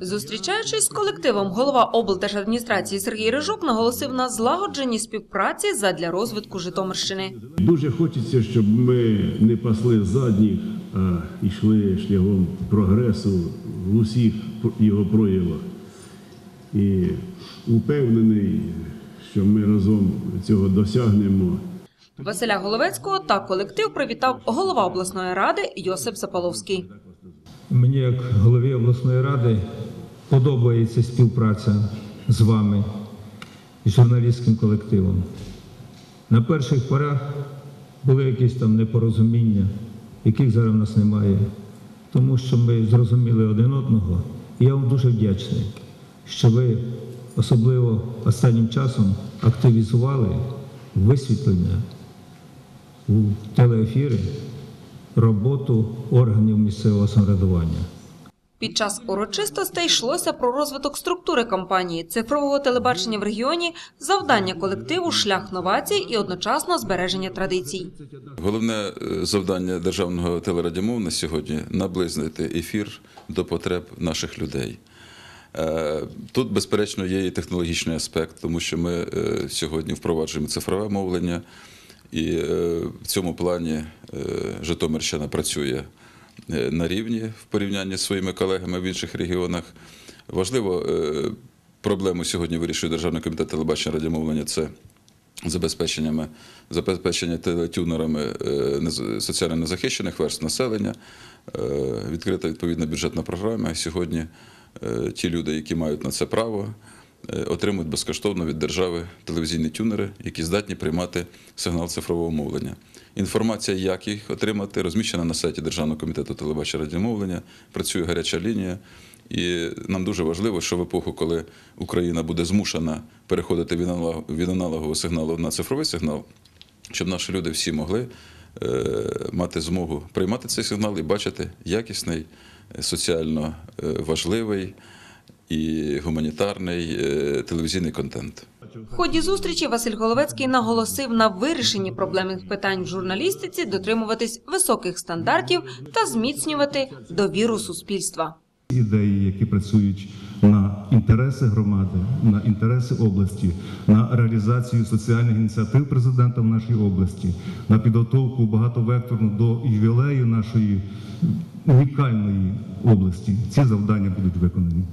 Зустрічаючись з колективом, голова облдержадміністрації Сергій Рижук наголосив на злагодженій співпраці задля розвитку Житомирщини. Дуже хочеться, щоб ми не пасли задніх, а йшли шляхом прогресу в усіх його проявах. І упевнений, що ми разом цього досягнемо. Василя Головецького та колектив привітав голова обласної ради Йосип Запаловський. Мені, як голові обласної ради, подобається співпраця з вами і журналістським колективом. На перших порах були якісь там непорозуміння, яких зараз в нас немає, тому що ми зрозуміли один одного. І я вам дуже вдячний, що ви особливо останнім часом активізували висвітлення у телеефіри роботу органів місцевого самоврядування. Під час урочистостей йшлося про розвиток структури компанії, цифрового телебачення в регіоні, завдання колективу, шлях новацій і одночасно збереження традицій. Головне е, завдання державного телерадіомов на сьогодні наблизити ефір до потреб наших людей. Е, Тут, безперечно, є і технологічний аспект, тому що ми е, сьогодні впроваджуємо цифрове мовлення, і е, в цьому плані е, Житомирщина працює е, на рівні в порівнянні з своїми колегами в інших регіонах. Важливо проблему сьогодні вирішує Державний комітет телебачення радіомовлення. Це забезпеченнями, забезпечення телетюнерами соціально незахищених верств населення. Відкрита відповідна бюджетна програма. Сьогодні ті люди, які мають на це право, отримують безкоштовно від держави телевізійні тюнери, які здатні приймати сигнал цифрового мовлення. Інформація, як їх отримати, розміщена на сайті Державного комітету телебачення радіомовлення, працює гаряча лінія. І нам дуже важливо, що в епоху, коли Україна буде змушена переходити від аналог- аналогового сигналу на цифровий сигнал, щоб наші люди всі могли е, мати змогу приймати цей сигнал і бачити якісний, е, соціально е, важливий і гуманітарний е, телевізійний контент. В ході зустрічі Василь Головецький наголосив на вирішенні проблемних питань в журналістиці, дотримуватись високих стандартів та зміцнювати довіру суспільства. ідеї, які працюють на інтереси громади, на інтереси області, на реалізацію соціальних ініціатив президента в нашій області, на підготовку багатовекторну до ювілею нашої унікальної області. Ці завдання будуть виконані.